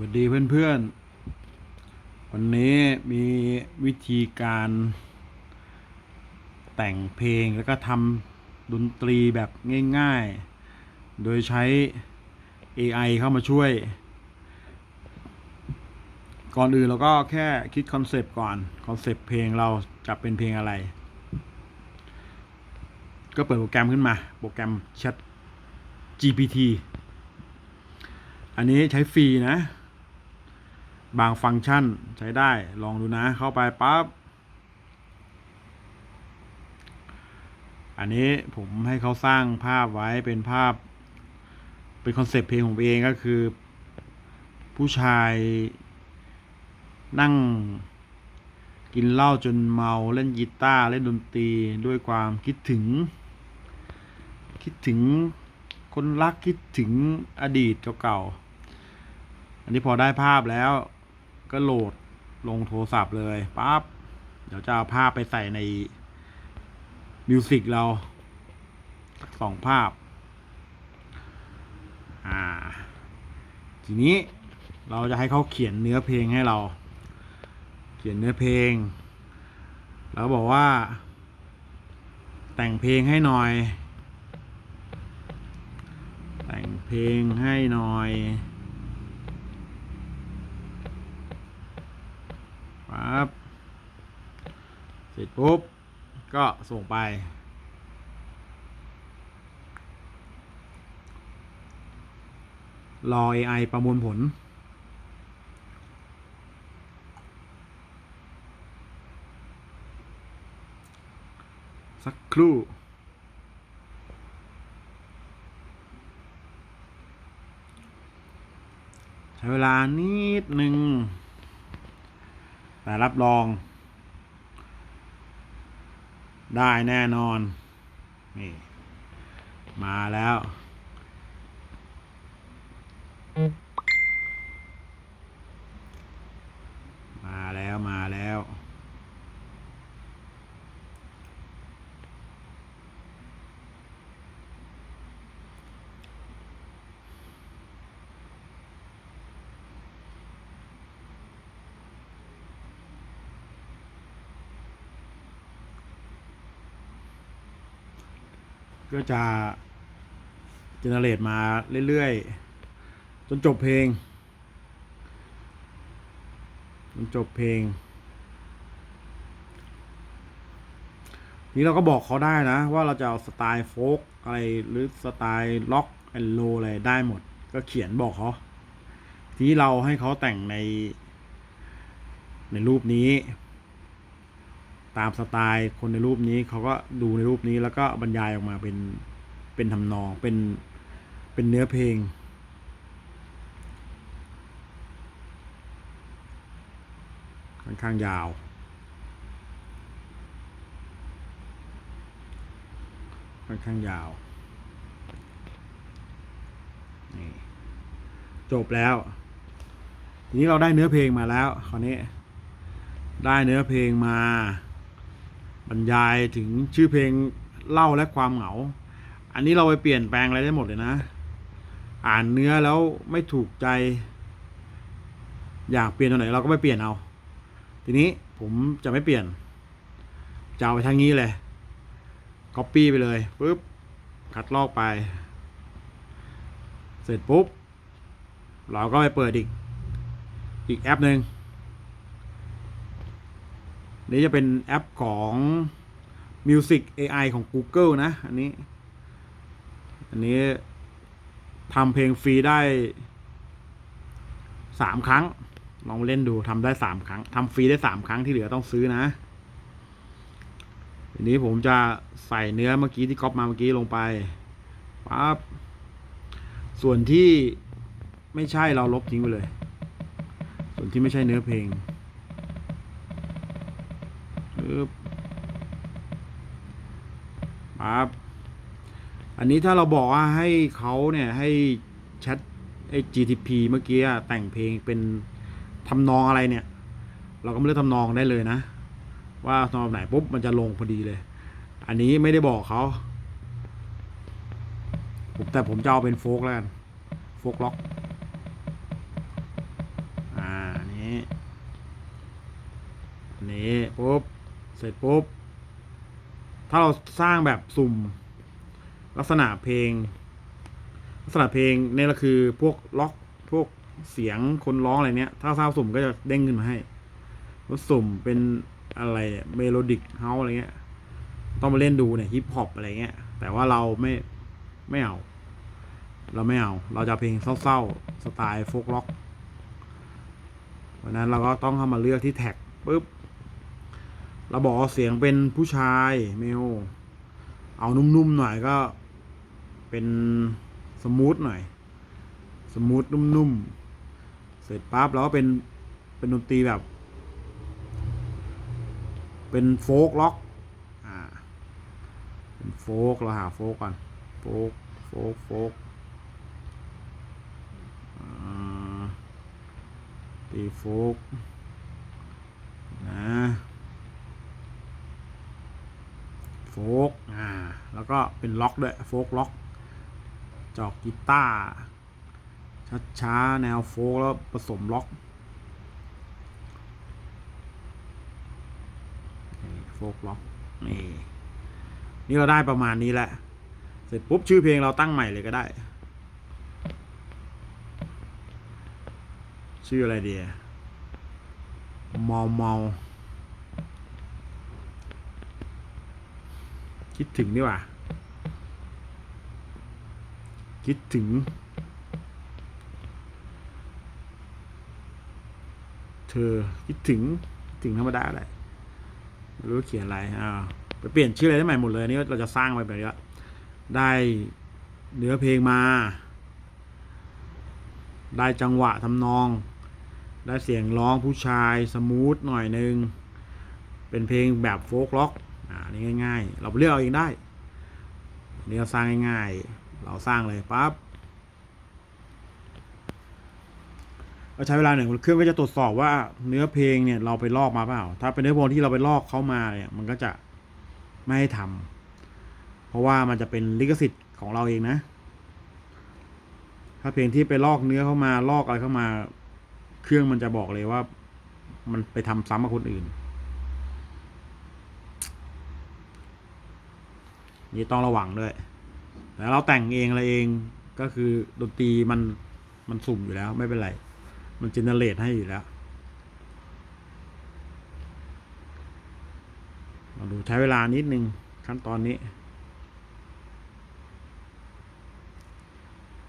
สวัสดีเพื่อนๆ วันนี้มีวิธีการแต่งเพลงแล้วก็ทำดนตรีแบบง่ายๆ โดยใช้ AI เข้ามาช่วย ก่อนอื่นเราก็แค่คิดคอนเซปต์ก่อน คอนเซปต์เพลงเราจะเป็นเพลงอะไร ก็เปิดโปรแกรมขึ้นมา โปรแกรม Chat GPT อันนี้ใช้ฟรีนะ บางฟังก์ชันใช้ได้ลองดูนะเข้าไปปั๊บอันนี้ผมให้เขาสร้างภาพไว้เป็นภาพ เป็นคอนเซปต์เพลงของเองก็คือ ผู้ชาย นั่งกินเหล้าจนเมาเล่นกีตาร์เล่นดนตรีด้วยความคิดถึง คิดถึงคนรักคิดถึงอดีตเก่าๆอันนี้พอได้ภาพแล้ว ก็โหลดลงโทรศัพท์เลยปั๊บเดี๋ยวจะเอาภาพไปใส่ในมิวสิกเราสองภาพ อ่า ทีนี้เราจะให้เขาเขียนเนื้อเพลงให้เรา เขียนเนื้อเพลง แล้วบอกว่า แต่งเพลงให้หน่อย แต่งเพลงให้หน่อย ปั๊บเสร็จปุ๊บ ก็ส่งไป รอ AI ประมวลผล สักครู่ใช้เวลานิดหนึ่ง แต่รับรอง ได้แน่นอน นี่ มาแล้ว มาแล้วมาแล้ว ก็จะเจเนเรตมาเรื่อยๆ จนจบเพลง จนจบเพลง นี้เราก็บอกเขาได้นะ ว่าเราจะเอาสไตล์โฟกอะไรหรือสไตล์ล็อกแอนโลอะไรได้หมด ก็เขียนบอกเขาทีนี้เราให้เขาแต่งในในรูปนี้ ตามสไตล์คนในรูปนี้เขาก็ดูในรูปนี้แล้วก็บรรยายออกมาเป็นเป็นทำนองเป็นเป็นเนื้อเพลง ค่อนข้างยาว ค่อนข้างยาวนี่จบแล้ว ทีนี้เราได้เนื้อเพลงมาแล้วคราวนี้ได้เนื้อเพลงมา บรรยายถึงชื่อเพลงเล่าและความเหงา อันนี้เราไปเปลี่ยนแปลงอะไรได้หมดเลยนะ อ่านเนื้อแล้วไม่ถูกใจ อยากเปลี่ยนตรงไหนเราก็ไปเปลี่ยนเอา ทีนี้ผมจะไม่เปลี่ยน จะเอาไปทางนี้เลย copy ไปเลยปุ๊บคัดลอกไป เสร็จปุ๊บ เราก็ไปเปิดอีก อีกแอปหนึ่ง นี่จะเป็นแอปของ Music AI ของ Google นะ อันนี้ อันนี้ทำเพลงฟรีได้สามครั้ง ลองเล่นดูทำได้สามครั้งทำฟรีได้สามครั้งที่เหลือต้องซื้อนะทีนี้ผมจะใส่เนื้อเมื่อกี้ที่ก๊อปมาเมื่อกี้ลงไปปั๊บส่วนที่ไม่ใช่เราลบทิ้งไปเลย ส่วนที่ไม่ใช่เนื้อเพลง ปึ๊บปั๊บอันนี้ถ้าเราบอกว่าให้เขาเนี่ยให้แชทไอ้ GTP เมื่อกี้แต่งเพลงเป็นทำนองอะไรเนี่ย เราก็ไม่เลือกทำนองได้เลยนะ ว่าทำนองไหนปุ๊บมันจะลงพอดีเลย อันนี้ไม่ได้บอกเขาผมแต่ผมจะเอาเป็นโฟกแล้วกันโฟกล็อกนี้นี้ปุ๊บ เสร็จปุ๊บ ถ้าเราสร้างแบบสุ่ม ลักษณะเพลง ลักษณะเพลงนี่ก็คือพวกล็อกพวกเสียงคนร้องอะไรเนี้ย ถ้าสร้างสุ่มก็จะเด้งขึ้นมาให้ว่าสุ่มเป็นอะไรเมโลดิกเฮาอะไรเงี้ย ต้องมาเล่นดูเนี่ยฮิปฮอปอะไรเงี้ย แต่ว่าเราไม่ไม่เอา เราไม่เอา เราจะเพลงเศร้าๆสไตล์โฟกล็อกเพราะนั้นเราก็ต้องเข้ามาเลือกที่แท็กปุ๊บ เราบอกเสียงเป็นผู้ชายเมลเอานุ่มๆหน่อยก็เป็นสมูทหน่อย สมูทนุ่มๆ เสร็จปั๊บเราก็เป็นเป็นดนตรีแบบ เป็นโฟกล็อก อ่า เป็นโฟกเราหาโฟกก่อน โฟกโฟกโฟกอ่าตีโฟก นะ โฟ กอ่าแล้วก็เป็นล็อกด้วยโฟกล็อก จอกกีตาร์ช้าๆแนวโฟกแล้วผสมล็อกโฟกล็อกนี่นี่เราได้ประมาณนี้แหละ เสร็จปุ๊บชื่อเพลงเราตั้งใหม่เลยก็ได้ ชื่ออะไรดีอะเมาเมา คิดถึงดีกว่า คิดถึง เธอคิดถึงถึงธรรมดาอะไรไม่รู้เขียนอะไรอ่าไปเปลี่ยนชื่ออะไรได้ใหม่หมดเลยนี่เราจะสร้างไปแบบนี้ละได้เนื้อเพลงมา ได้จังหวะทำนอง ได้เสียงร้องผู้ชายสมูทหน่อยนึง เป็นเพลงแบบโฟล์กล็อก อ่านี่ง่าย ๆ เราเลือกเอาเองได้นี่เราสร้างง่ายๆ เราสร้างเลยปั๊บเราใช้เวลาหนึ่งเครื่องก็จะตรวจสอบว่าเนื้อเพลงเนี่ยเราไปลอกมาเปล่า ถ้าเป็นเนื้อเพลงที่เราไปลอกเขามาเนี่ยมันก็จะไม่ให้ทำเพราะว่ามันจะเป็นลิขสิทธิ์ของเราเองนะ ถ้าเพลงที่ไปลอกเนื้อเข้ามาลอกอะไรเข้ามา เครื่องมันจะบอกเลยว่า มันไปทำซ้ำกับคนอื่น นี่ต้องระวังด้วย แต่เราแต่งเองอะไรเองก็คือดนตรีมันมันสุ่มอยู่แล้วไม่เป็นไร มันเจเนเรตให้อยู่แล้วมาดูใช้เวลานิดนึงขั้นตอนนี้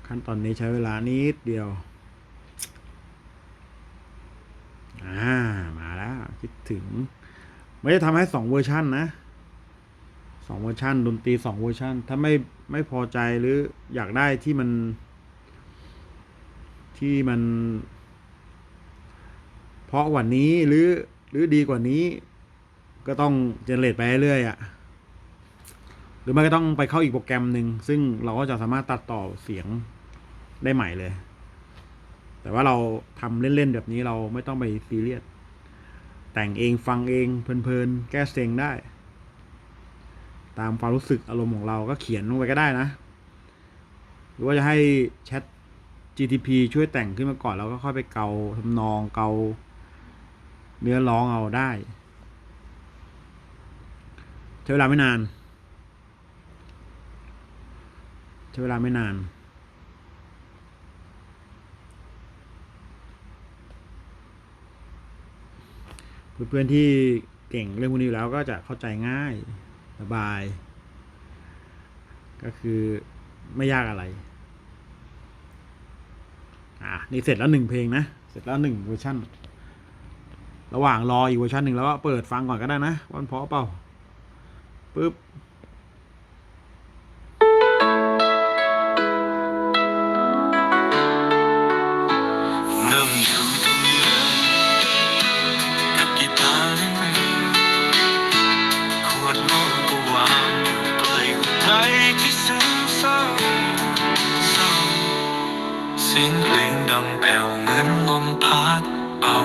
ขั้นตอนนี้ใช้เวลานิดเดียว อ่า มาแล้ว คิดถึง ไม่ได้ทำให้สองเวอร์ชันนะ สองเวอร์ชันดนตรีสองเวอร์ชันถ้าไม่ไม่พอใจหรืออยากได้ที่มัน ที่มัน เพราะกว่านี้หรือหรือดีกว่านี้ ก็ต้องเจเนเรตไปเรื่อยๆอะ่ะหรือไม่ก็ต้องไปเข้าอีกโปรแกรมหนึ่งซึ่งเราก็จะสามารถตัดต่อเสียงได้ใหม่เลย แต่ว่าเราทำเล่นๆแบบนี้เราไม่ต้องไปซีเรียสแต่งเองฟังเองเพลินๆแก้เซ็งได้ ตามความรู้สึกอารมณ์ของเราก็เขียนลงไปก็ได้นะ หรือว่าจะให้แชท GTP ช่วยแต่งขึ้นมาก่อนแล้วก็ค่อยไปเกาทำนองเกาเนื้อร้องเอาได้ใช้เวลาไม่นานใช้เวลาไม่นานเพื่อนๆที่เก่งเรื่องพวกนี้อยู่แล้วก็จะเข้าใจง่าย สบาย ก็คือไม่ยากอะไร อะนี่เสร็จแล้วหนึ่งเพลงนะ เสร็จแล้วหนึ่งเวอร์ชันระหว่างรออีกเวอร์ชันหนึ่งแล้วก็เปิดฟังก่อนก็ได้นะวันเพาะเปล่าปึ๊บนั่ง ผ่วเหมือนลมพัดเอา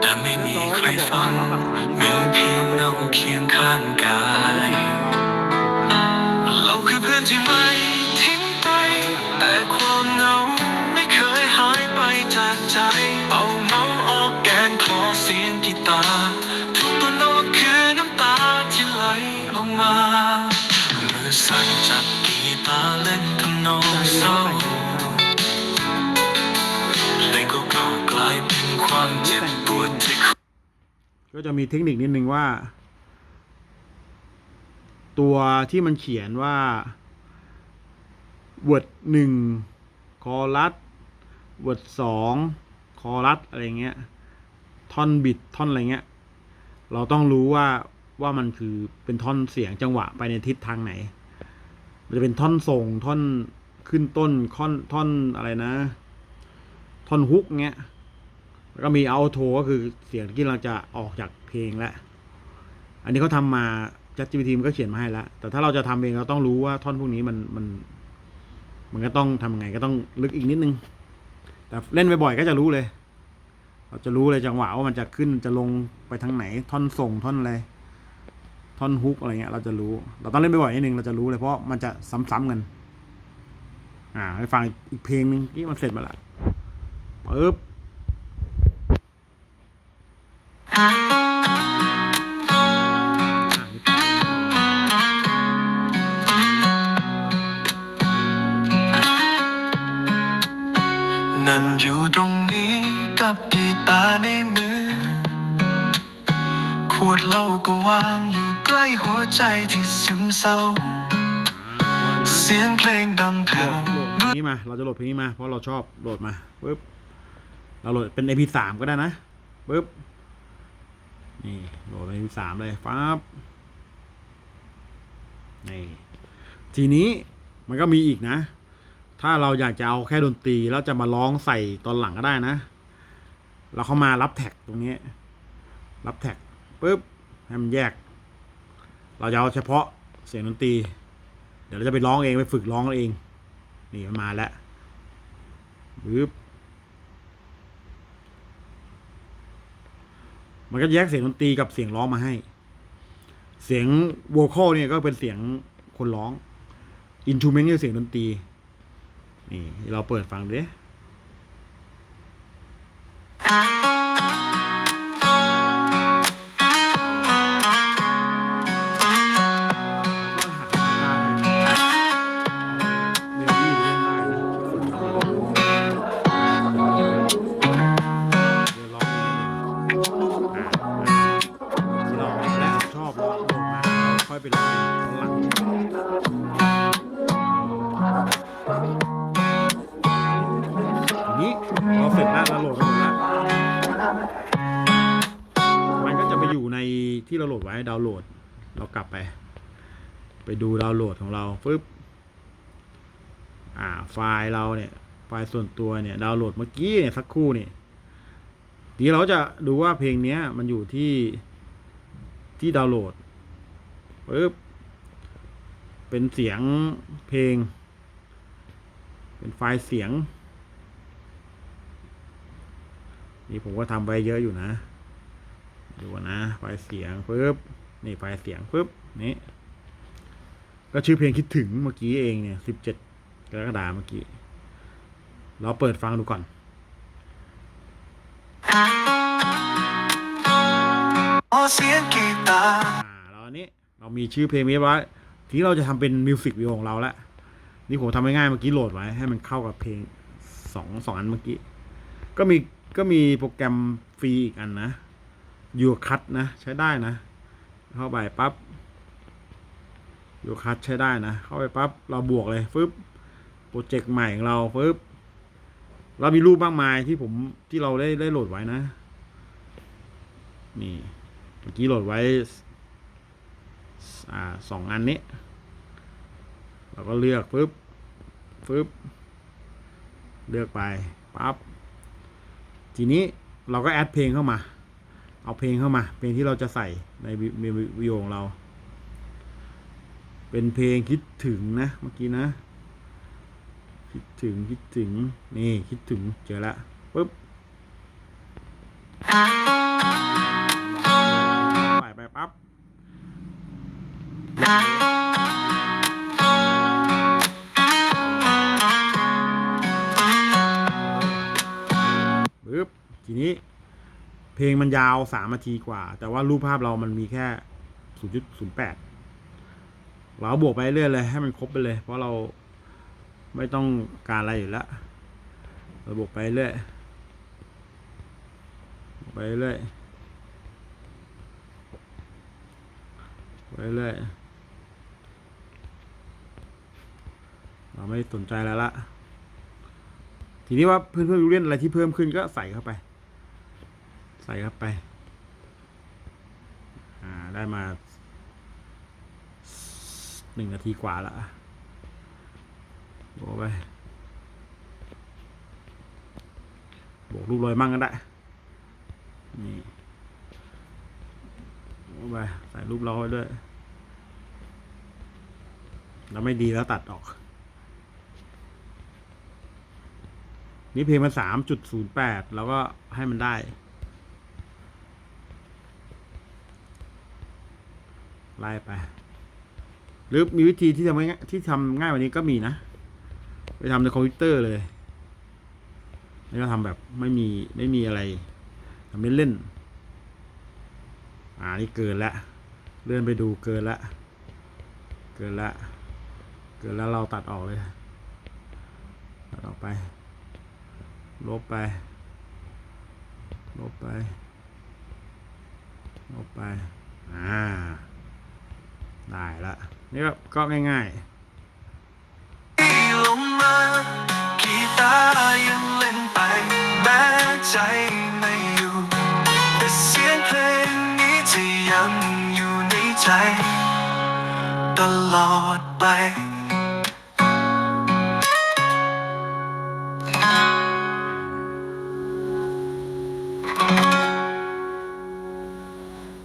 แต่ไม่มีใครฟังมีเพียงเราเคียงข้างกาย เราคือเพื่อนที่ไม่ทิ้งไป แต่ความเหงาไม่เคยหายไปจากใจเอา ก็จะมีเทคนิคนิดนึงว่า ตัวที่มันเขียนว่า word หนึ่งคอรัส word สองคอรัสอะไรเงี้ยท่อนบิดท่อนอะไรเงี้ย เราต้องรู้ว่าว่ามันคือเป็นท่อนเสียงจังหวะไปในทิศทางไหน มันจะเป็นท่อนส่งท่อนขึ้นต้นท่อนท่อนอะไรนะ ท่อนฮุกเงี้ย แล้วก็มีเอาโทก็คือเสียงที่เราจะออกจากเพลงแล้วอันนี้เขาทำมาจัดจีพีทีมันก็เขียนมาให้แล้ว แต่ถ้าเราจะทำเองเราต้องรู้ว่าท่อนพวกนี้มันมัน มันก็ต้องทำไงก็ต้องลึกอีกนิดนึง แต่เล่นบ่อยๆก็จะรู้เลย เราจะรู้เลยจังหวะว่ามันจะขึ้นจะลงไปทางไหน ท่อนส่งท่อนอะไรท่อนฮุกอะไรเงี้ยเราจะรู้ เราต้องเล่นบ่อยๆนิดนึงเราจะรู้เลยเพราะมันจะซ้ำๆกัน อ่า ให้ฟังอีกเพลงนึงที่มันเสร็จมาละปึ๊บ นั่นอยู่ตรงนี้กับกีตาร์ในมือ ขวดเหล้าก็วางอยู่ใกล้หัวใจที่ซึมเศร้า เสียงเพลงดังแผ่วเพลงนี้มา เราจะโหลดเพลงนี้มา เพราะเราชอบโหลดมาปึ๊บเราโหลดเป็น MP3 ก็ได้นะปึ๊บ นี่โหลดเป็น MP3 เลยปั๊บนี่ทีนี้มันก็มีอีกนะ ถ้าเราอยากจะเอาแค่ดนตรีแล้วจะมาร้องใส่ตอนหลังก็ได้นะ เราเข้ามารับแท็กตรงนี้ รับแท็กปึ๊บให้มันแยก เราจะเอาเฉพาะเสียงดนตรี เดี๋ยวเราจะไปร้องเองไปฝึกร้องเอง นี่มันมาแล้วบึ๊บ มันก็แยกเสียงดนตรีกับเสียงร้องมาให้ เสียงโวคอลเนี่ยก็เป็นเสียงคนร้อง อินชูเมนต์คือเสียงดนตรี นี่ เราเปิดฟังดิ ไปดูดาวน์โหลดของเราปึ๊บอ่าไฟล์เราเนี่ยไฟล์ส่วนตัวเนี่ยดาวน์โหลดเมื่อกี้เนี่ยสักครู่เนี่ยทีเราจะดูว่าเพลงเนี้ยมันอยู่ที่ที่ดาวน์โหลดปึ๊บเป็นเสียงเพลง เป็นไฟล์เสียง นี่ผมก็ทำไว้เยอะอยู่นะ ดูนะไฟล์เสียงปึ๊บนี่ไฟล์เสียงปึ๊บนี่ ก็ชื่อเพลงคิดถึงเมื่อกี้เองเนี่ยสิบเจ็ดกรกฎาคมเมื่อกี้ เราเปิดฟังดูก่อนพอเสียงกีตาร์อ่าเราอันนี้เรามีชื่อเพลงไว้ไว้ทีนี้เราจะทำเป็นมิวสิกวิดีโอของเราแล้วนี่ผมทำง่ายๆเมื่อกี้โหลดไว้ ให้มันเข้ากับเพลงสองสองอันเมื่อกี้ ก็มีก็มีโปรแกรมฟรีอีกอันนะยูคัตนะ ใช้ได้นะ เข้าไปปั๊บ ยูคัตใช้ได้นะ เข้าไปปั๊บเราบวกเลยฟึบโปรเจกต์ใหม่ของเราฟึบเรามีรูปมากมายที่ผมที่เราได้ได้โหลดไว้นะ นี่เมื่อกี้โหลดไว้อ่าสองอันนี้ เราก็เลือกปึ๊บปึ๊บเลือกไปปั๊บทีนี้เราก็แอดเพลงเข้ามา เอาเพลงเข้ามา เพลงที่เราจะใส่ในวิวิวิดีโอของเรา เป็นเพลงคิดถึงนะเมื่อกี้นะ คิดถึงคิดถึง นี่คิดถึงเจอละปุ๊บไปไปปั๊บปุ๊บทีนี้ เพลงมันยาวสามนาทีกว่า แต่ว่ารูปภาพเรามันมีแค่ 0.08 เราบวกไปเรื่อยเลยให้มันครบไปเลย เพราะเราไม่ต้องการอะไรอยู่แล้วเราบวกไปเรื่อยไปเรื่อยไปเรื่อยเราไม่สนใจแล้วละทีนี้ว่าเพื่อนๆรู้เล่นอะไรที่เพิ่มขึ้นก็ใส่เข้าไป ใส่เข้าไป อ่าได้มา หนึ่งนาทีกว่าละบวกไปบวกรูปรอยมั่งก็ได้ นี่บวกไปใส่รูปเราไว้ด้วย แล้วไม่ดีแล้วตัดออก นี่เพลงมันสามจุดศูนย์แปดแล้วก็ให้มันได้ไล่ไป หรือมีวิธีที่ทำง่ายที่ทำง่ายกว่านี้ก็มีนะ ไปทำในคอมพิวเตอร์เลยแล้วก็ทำแบบไม่มีไม่มีอะไรทำเล่นๆอ่านี่เกินละเลื่อนไปดูเกินละเกินละเกินแล้วเราตัดออกเลยตัดออกไป ลบไป ลบไป ลบไป อ่า ได้ละ นี่ก็ก็ง่ายลงมากีตาร์ยังเล่นไปแม้ใจไม่อยู่แต่เสียงเพลงนี้จะยังอยู่ในใจ ตลอดไป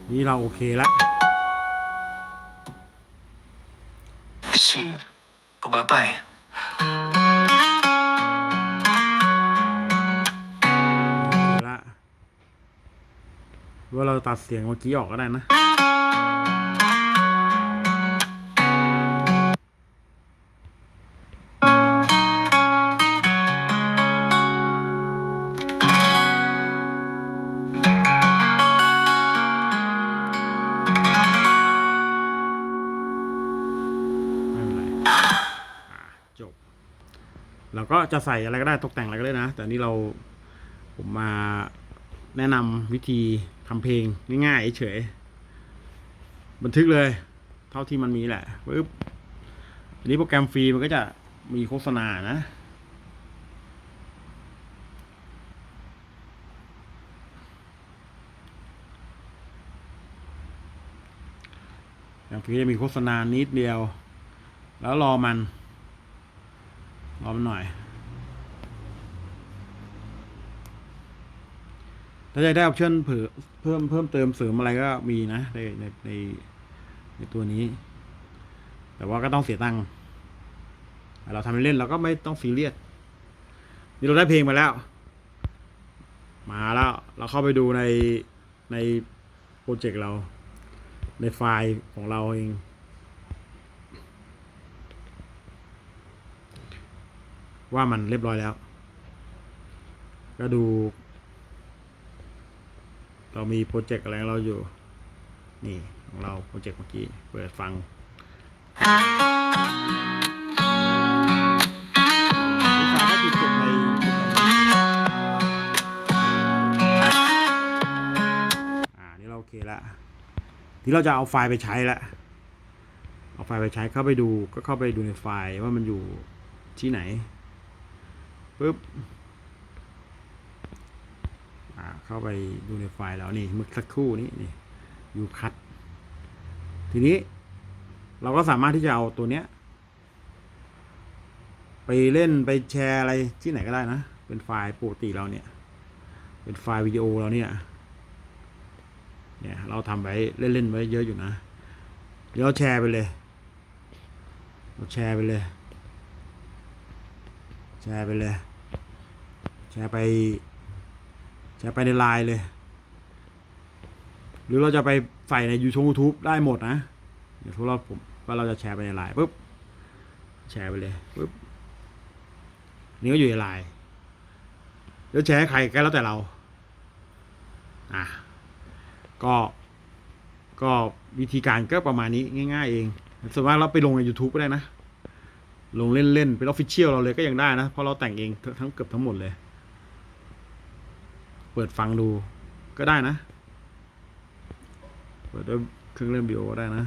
ๆนี่เราโอเคละ ชื่อปบไปโอเคละว่าเราตัดเสียงเมื่อกี้ออกก็ได้นะ จะใส่อะไรก็ได้ตกแต่งอะไรก็ได้นะ แต่นี่เราผมมาแนะนำวิธีทำเพลงง่ายๆเฉยบันทึกเลย เท่าที่มันมีแหละปึ๊บอันนี้โปรแกรมฟรีมันก็จะมีโฆษณานะ อย่างฟรีจะมีโฆษณานิดเดียว แล้วรอมัน รอมันหน่อย ถ้าจะได้ออปชั่นเพิ่มเพิ่มเติมเสริมอะไรก็มีนะในในในในตัวนี้ แต่ว่าก็ต้องเสียตังค์เราทำเล่นเราก็ไม่ต้องซีเรียสนี่เราได้เพลงมาแล้ว มาแล้ว เราเข้าไปดูในในโปรเจกต์เรา ในไฟล์ของเราเอง ว่ามันเรียบร้อยแล้ว ก็ดู เรามีโปรเจกต์อะไรเราอยู่ นี่ของเราโปรเจกต์เมื่อกี้เปิดฟังอ่านี่เราโอเคละทีเราจะเอาไฟล์ไปใช้ละเอาไฟล์ไปใช้เข้าไปดูก็เข้าไปดูในไฟล์ว่ามันอยู่ที่ไหนปุ๊บ เข้าไปดูในไฟล์แล้วนี่เมื่อสักครู่นี้นี่ยูคัตทีนี้เราก็สามารถที่จะเอาตัวเนี้ย ไปเล่นไปแชร์อะไรที่ไหนก็ได้นะ เป็นไฟล์ปกติเราเนี่ย เป็นไฟล์วิดีโอเราเนี่ย เนี่ย เราทำไว้เล่นๆไว้เยอะอยู่นะ เดี๋ยวเราแชร์ไปเลย เราแชร์ไปเลย แชร์ไปเลย แชร์ไป แชร์ไปในไลน์เลย หรือเราจะไปใส่ในยูทูบได้หมดนะ เดี๋ยวทุกเราผมว่าเราจะแชร์ไปในไลน์ปุ๊บแชร์ไปเลยปุ๊บนี่ก็อยู่ในไลน์แล้วแชร์ให้ใครก็แล้วแต่เรา อะก็ก็วิธีการก็ประมาณนี้ง่าย ๆ เองส่วนมากเราไปลงใน YouTube ก็ได้นะ ลงเล่นๆเป็นออฟฟิเชียลเราเลยก็ยังได้นะ เพราะเราแต่งเองทั้งเกือบทั้งหมดเลย เปิดฟังดูก็ได้นะ เปิดด้วยเครื่องเล่นวิดีโอก็ได้นะ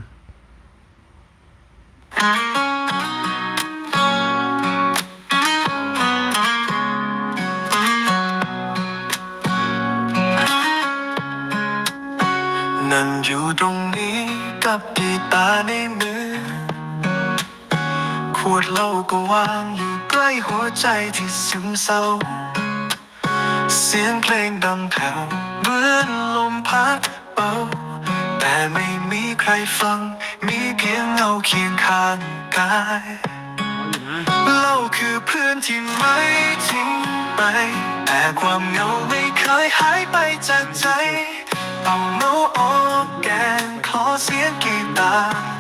นั่งอยู่ตรงนี้กับกีตาร์ในมือ ขวดเหล้าก็วางอยู่ใกล้หัวใจที่ซึมเศร้า เสียงเพลงดังแถวเหมือนลมพัดเบาแต่ไม่มีใครฟัง มีเพียงเงาเคียงข้างกายเล่าคือเพื่อนที่ไม่ทิ้งไป แต่ความเงาไม่เคยหายไปจากใจ เอาเงาออกแกนขอเสียงกีตาร์